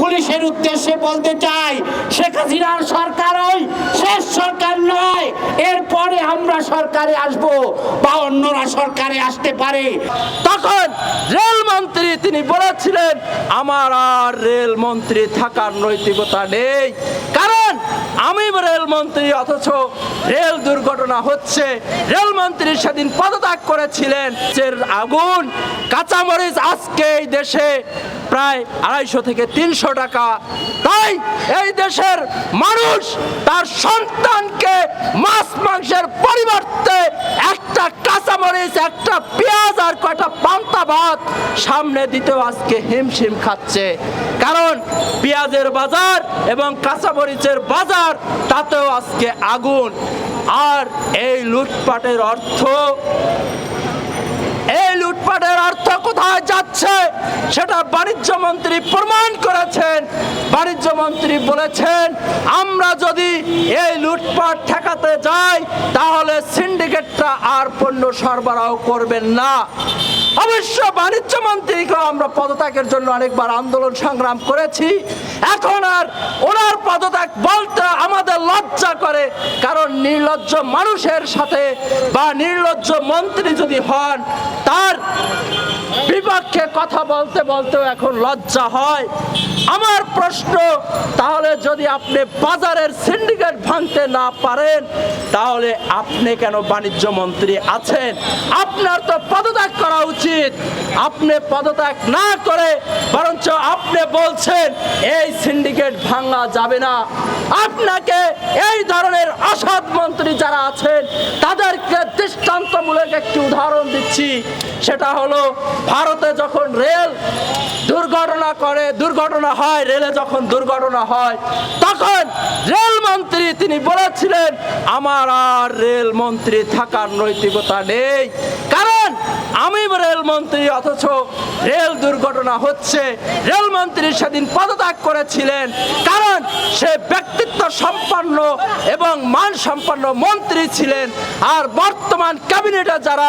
পুলিশের উদ্দেশ্যে বলতে চাই, শেখ হাসিনার সরকার ওই শেষ সরকার নয়, এরপরে আমরা সরকারে আসব বা অন্যরা সরকারে আসতে পারে। তখন রেলমন্ত্রী তিনি বলেছিলেন, আমার আর রেলমন্ত্রী থাকার নৈতিকতা নেই। কারণ আমি রেলমন্ত্রী অথচ রেল দুর্ঘটনা হচ্ছে। রেলমন্ত্রী সেদিন পদত্যাগ করেছিলেন। আগুন, কাঁচামরিচ আজকে এই দেশে প্রায় আড়াইশো থেকে তিনশো টাকা। তাই এই দেশের মানুষ তার সন্তানকে মাছ, মাংসের পরিবর্তে একটা কাঁচামরিচ, একটা পেঁয়াজ আর কয়টা পান্তা ভাত সামনে দিতেও আজকে হিমশিম খাচ্ছে। কারণ পেঁয়াজের বাজার এবং কাঁচামরিচের বাজার, তাতেও আজকে আগুন। আর এই লুটপাটের অর্থ, এই লুটপাটের অর্থ কোথায় যাচ্ছে সেটা বাণিজ্য মন্ত্রী প্রমাণ করেছেন, বাণিজ্য মন্ত্রী বলেছেন, আমরা যদি এই লুটপাট ঠেকাতে যাই, তাহলে সিন্ডিকেটটা আর পণ্য সরবরাহ করবেন না। অবশ্য বাণিজ্য মন্ত্রীকেও আমরা পদত্যাগের জন্য অনেকবার আন্দোলন সংগ্রাম করেছি। এখন আর ওনার পদত্যাগ বলতে আমাদের লজ্জা করে, কারণ নির্লজ্জ মানুষের সাথে বা নির্লজ্জ মন্ত্রী যদি হন, তার বিপক্ষে কথা বলতে বলতেও এখন লজ্জা হয়। আমার প্রশ্ন, তাহলে যদি আপনি বাজারের সিন্ডিকেট ভাঙতে না পারেন, তাহলে আপনি কেন বাণিজ্য মন্ত্রী আছেন? আপনার তো পদত্যাগ করা উচিত। আপনি পদত্যাগ না করে বরঞ্চ আপনি বলছেন, এই সিন্ডিকেট ভাঙা যাবে না। আপনাকে এই ধরনের অসৎ মন্ত্রী যারা আছেন তাদেরকে দৃষ্টান্তমূলক একটি উদাহরণ দিচ্ছি। সেটা হলো, ভারতে যখন রেল দুর্ঘটনা করে, দুর্ঘটনা হয়, রেলে যখন দুর্ঘটনা হয়, তখন রেল মন্ত্রী তিনি বলেছিলেন, আমার আর রেল মন্ত্রী থাকার নৈতিকতা নেই। কারণ আমি রেলমন্ত্রী অথচ রেল দুর্ঘটনা হচ্ছে। রেলমন্ত্রী সেদিন পদত্যাগ করেছিলেন, কারণ সে ব্যক্তিত্ব সম্পন্ন এবং মান সম্পন্ন মন্ত্রী ছিলেন। আর বর্তমান ক্যাবিনেটে যারা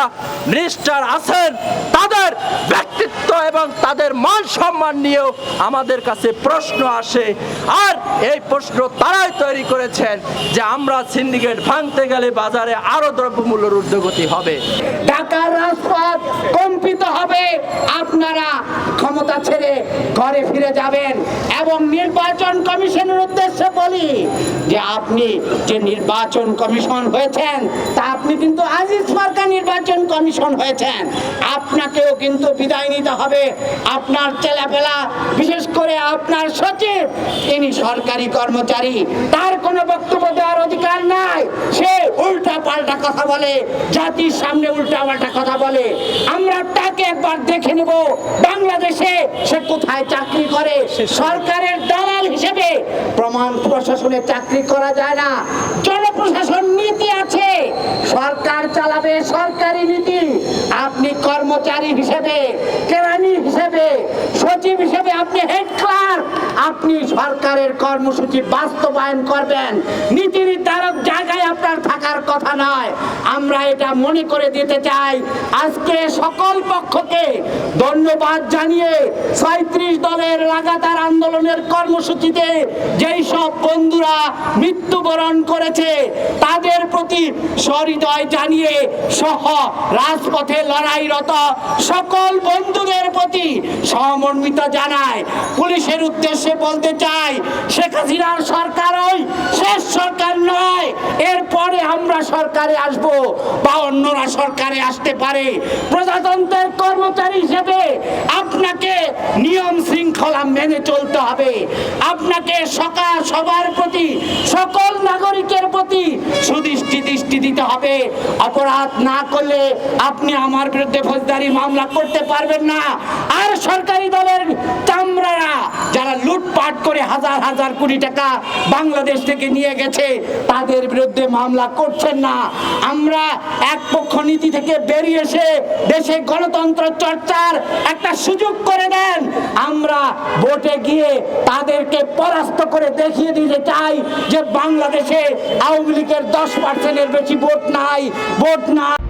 মিনিস্টার আছেন, তাদের ব্যক্তিত্ব এবং তাদের মান সম্মান নিয়েও আমাদের কাছে প্রশ্ন আসে। আর এই প্রশ্ন তারাই তৈরি করেছেন যে আমরা সিন্ডিকেট ভাঙতে গেলে বাজারে আরও দ্রব্যমূল্যের ঊর্ধ্বগতি হবে। ঢাকার রাজপথ কম্পিত হবে আপনারা ক্ষমতা ছেড়ে ঘরে ফিরে যাবেন এবং নির্বাচন কমিশনের উদ্দেশ্যে বলি যে আপনি যে নির্বাচন কমিশন হয়েছেন তা আপনি কিন্তু আজিজ মার্কা নির্বাচন কমিশন হয়েছেন। আপনাকেও কিন্তু বিদায় নিতে হবে। আপনার ছেলেপেলা বিশেষ করে আপনার সচিব তিনি সরকারি কর্মচারী। তার কোনো বক্তব্য দেওয়ার অধিকার নাই। সে উল্টা পাল্টা কথা বলে জাতির সামনে উল্টা পাল্টা কথা বলে। আমরা তাকে একবার দেখে নেব বাংলাদেশে সে কোথায় চাকরি করে। সরকারের হিসেবে প্রমাণ প্রশাসনে চাকরি করা যায় না। জনপ্রশাসন নীতি আছে? সরকার চালাবে সরকারি নীতি। আপনি কর্মচারী হিসেবে, কেরানি হিসেবে, সচিব হিসেবে আপনি হেড ক্লার্ক আপনি সরকারের কর্মসূচি বাস্তবায়ন করবেন। নীতি নির্ধারক জায়গায় আপনার থাকার কথা নয় আমরা এটা মনে করে দিতে চাই। আজকে সকল পক্ষকে ধন্যবাদ জানিয়ে ছয়ত্রিশ দলের লাগাতার আন্দোলনের কর্মসূচিতে যেই সব বন্ধুরা মৃত্যুবরণ করেছে, তাদের প্রতি সহৃদয় জানিয়ে সহ রাজপথে লড়াইরত সকল বন্ধুদের প্রতি সহমর্মিত জানায় পুলিশের উদ্দেশ্যে বলতে চাই, শেখ হাসিনার সরকার ওই শেষ সরকার নয়, এরপরে আমরা সরকারে আসব বা অন্যরা সরকারে আসতে পারে, প্রজাতন্ত্রের কর্মচারী হিসেবে আপনাকে নিয়ম শৃঙ্খলা মেনে চলতে হবে। আপনাকে সকা সবার প্রতি সকল নাগরিকের সুদৃষ্টি দৃষ্টি দিতে হবে। অপরাধ না করলে আপনি আমার বিরুদ্ধে ফৌজদারি মামলা করতে পারবেন না। আর সরকারি দলের চামড়ারা যারা লুটপাট করে হাজার হাজার কোটি টাকা বাংলাদেশ থেকে নিয়ে গেছে, তাদের বিরুদ্ধে মামলা করছেন না। আমরা এক পক্ষ নীতি থেকে বেরিয়ে এসে দেশে গণতন্ত্র চর্চার একটা সুযোগ করে দেন। আমরা ভোটে গিয়ে তাদেরকে পরাস্ত করে দেখিয়ে দিতে চাই যে বাংলাদেশে আওয়ামী লীগের দশ পার্সেন্টের বেশি ভোট নাই ভোট নাই।